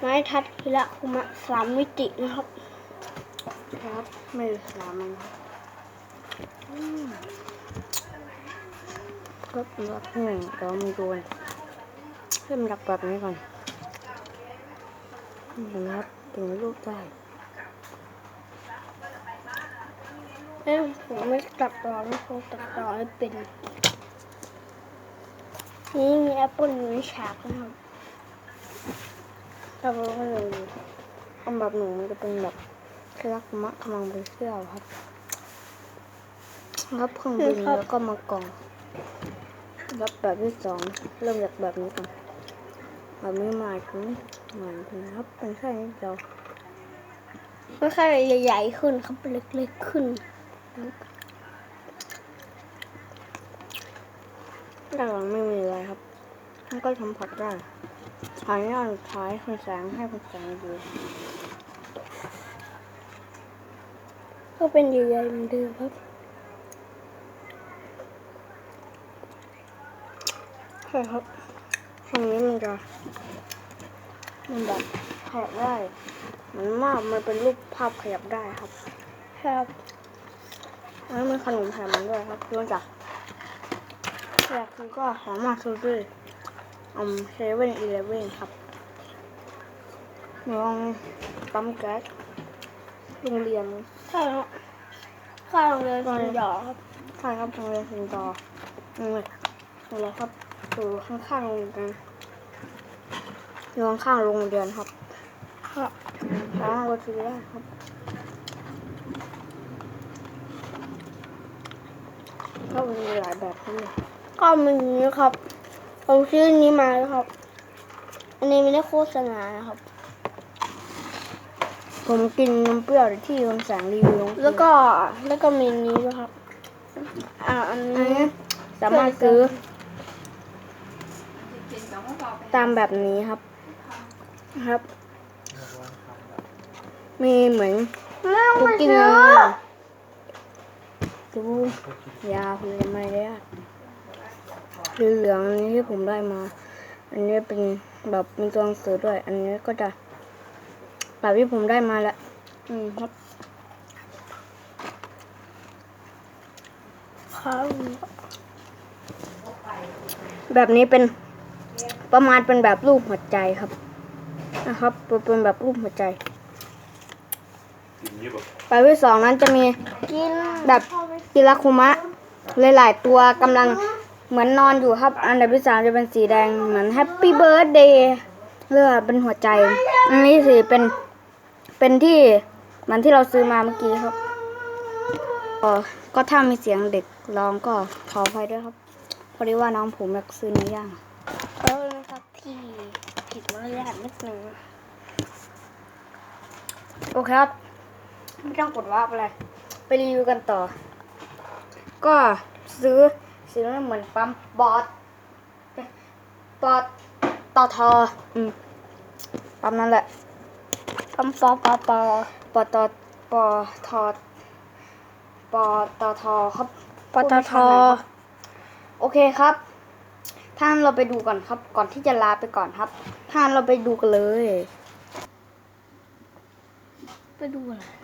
ไม้ทัดพิระคุมะสามมิตินะครับครับไม่สามันครับอืมก็รักหนึ่งเรามีดูนเริ่มรักแบบนี้ก่อนเห็นไหมครับถึงรูปได้เอ้ยผมไม่ตัดต่อไม่คงตัดต่อให้เป็น นี่มีแอปเปิลอยู่ในฉากนะครับ ถ้าเราก็เลยอันแบบหนูมันจะเป็นแบบเครักมะกำลังเป็นเสื้อครับรับเครื่องบินแล้วก็มากล่องรับแบบที่สองเริ่มจากแบบนี้ก่อนแบบนี้มาถึงเหมือนถึงครับเป็นแค่นี้เดียวไม่ใช่ใหญ่ๆขึ้นครับเล็กๆขึ้นด้านหลังไม่มีอะไรครับมันก็สัมผัสได้ ทางด้านสุดท้ายคุณแสงให้คุณแสงดู ก็เป็นใหญ่ๆเหมือนเดิมครับใช่ครับทางนี้มันจะมันแบบขยับได้มันมากมันเป็นรูปภาพขยับได้ครับ ครับแล้วมีขนมแถมมันด้วยครับรู้จักอยากซื้อก็สามารถซื้อด้วย อืมเซเว่นอีเลฟเว่นครับลองปั๊มแก๊สโรงเรียนใช่ครับข้างโรงเรียนสุนหยอครับใช่ครับโรงเรียนสิงต่อนี่เลยนี่เลยครับอยู่ข้างๆโรงเรียนอยู่ข้างๆโรงเรียนครับครับสามารถไปซื้อได้ครับก็มีหลายแบบนี่ก็มีนี้ครับ ผมซื้ออันนี้มาแล้วครับ อันนี้ไม่ได้โฆษณานะครับ ผมกินนมเปรี้ยวที่คุณแสงรีวิวแล้วก็แล้วก็มีนี้ด้วยครับ อ่าอันอันนี้นี้ สามารถซื้อ ตามแบบนี้ครับ ครับ มีเหมือนไม่ต้องคุกมากิ้งซื้อเลยดูยาผลไม้เลยอะ สีเหลืองอันนี้ที่ผมได้มา อันนี้เป็นแบบมีตัวหนังสือด้วย อันนี้ก็จะแบบที่ผมได้มาแหละอืมครับครับแบบนี้เป็นประมาณเป็นแบบรูปหัวใจครับ นะครับเป็นแบบรูปหัวใจแบบที่สองนั้นจะมีกินแบบกิราคุมะหลายๆตัวกำลัง เหมือนนอนอยู่ครับ อันดับที่สามจะเป็นสีแดงเหมือนแฮปปี้เบิร์ดเดย์เรือเป็นหัวใจ อันนี้สีเป็นเป็นที่เหมือนที่เราซื้อมาเมื่อกี้ครับก็ก็ถ้ามีเสียงเด็กร้องก็ขออภัยด้วยครับพอดีว่าน้องผมอยากซื้อเนื้อย่างเออนะครับที่ผิดมารยาทนิดนึงโอเคครับ ไม่ต้องกดวาร์ปอะไรไปรีวิวกันต่อ ก็ซื้อ ซื้อเหมือนปั๊มบอสปอตอทออืมปั๊มนั่นแหละคำฟอปอปอปอตอปอทอปอตอทอครับปตทโอเคครับท่านเราไปดูก่อนครับ ก่อนที่จะลาไปก่อนครับ ท่านเราไปดูกันเลย ไปดูอะ